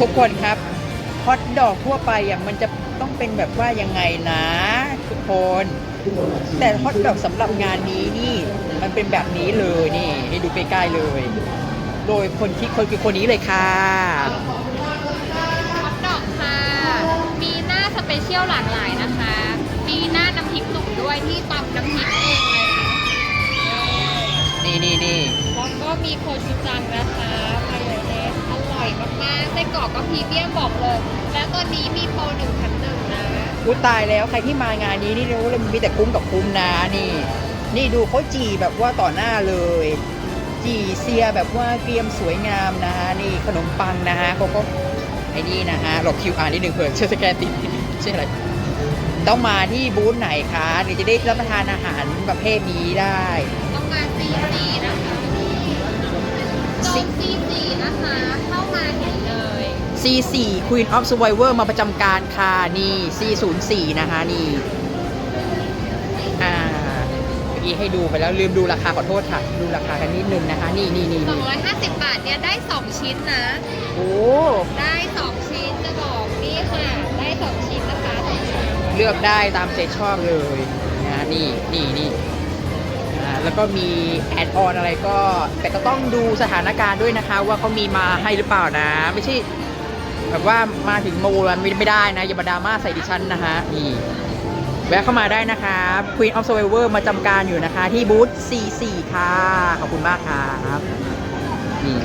ทุกคนครับฮอทดอกทั่วไปอะมันจะต้องเป็นแบบว่ายังไงนะทุกคน แต่ฮอทดอกสำหรับงานนี้นี่ มันเป็นแบบนี้เลยนี่ให้ดูใกล้ๆเลย โดยคนที่คนคือคนนี้เลยค่ะฮอตดอกค่ะ มีหน้าสเปเชียลหลากหลายนะคะ มีหน้าน้ำพริกหนุ่มด้วยที่ตำน้ำพริกเองเลยนะนี่นี่นี่แล้วก็มีโคชูจังนะคะ ไส้กรอกก็พรีเมียมบอกเลย และตอนนี้มีโปรหนึ่งแถมหนึ่งนะกูตายแล้วใครที่มางานนี้นี่รู้เลยมีแต่คุ้มกับคุ้มนะนี่ นี่ดูเขาจีแบบว่าต่อหน้าเลย จีเซียแบบว่าเกรียมสวยงามนะฮะนี่ขนมปังนะฮะเขาก็ไอ้นี่นะฮะหลบคิวอ่านนิดหนึ่งเผื่อเชื่อสแกนติดชื่ออะไรต้องมาที่บูธไหนคะหรือจะได้รับประทานอาหารประเภทนี้ได้ ต้องมาซีซี C4 Queen of Survivor มาประจำการค่ะ นี่ C04 นะคะ นี่ อ่าเมื่อกี้ให้ดูไปแล้วลืมดูราคาขอโทษค่ะ ดูราคากันนิดนึงนะคะ นี่นี่นี่นี่250 บาทเนี่ยได้ 2 ชิ้นนะ โอ้ ได้ 2 ชิ้นจะบอกนี่ค่ะ ได้ 2 ชิ้นนะคะสองชิ้นเลือกได้ตามใจชอบเลยนะนี่นี่นี่อ่าแล้วก็มีแอดออนอะไรก็ แต่ก็ต้องดูสถานการณ์ด้วยนะคะ ว่าเขามีมาให้หรือเปล่านะ ไม่ใช่ แบบว่ามาถึงโมแล้วไม่ไม่ได้นะอย่ามาดราม่าใส่ดิฉันนะคะนี่แวะเข้ามาได้นะคะ Queen of Survivor มาจำการอยู่นะคะ ที่บูธ44 ค่ะ ขอบคุณมากครับนี่